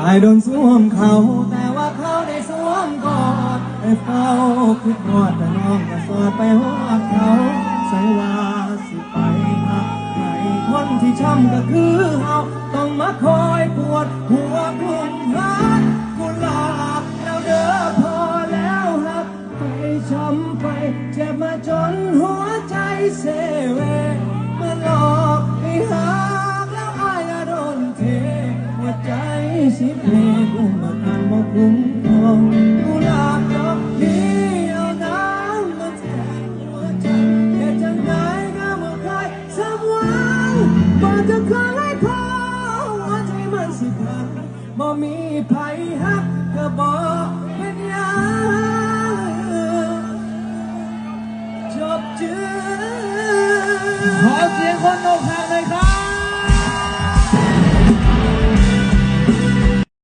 อายโดนสวมเขาแต่ว่าเขาได้สวมกอดไปเฝ้าคิดฮอดแต่น้องก็สอดไปหอดเขาใส่ว่าสิไปหักใครคนที่ช้ำก็คือเฮาต้องมาคอยปวดหัวกลุ่มหักกุหลาบแล้วเด้อพอแล้วหักไปช้ำไปเจ็บมาจนหัวใจเซเว สิเพลกุ้มมากันบ่คุ้มครองกุหลาบดอกนี้เอาน้ำมาแทนหัวใจแค่จังไดก็บ่เคยสมหวังบ่จะเคยให้พอหัวใจมันสิพังบ่มีไผฮักก็บ่เป็นยังจบจืดขอเสียงคนอกหักเลยครับ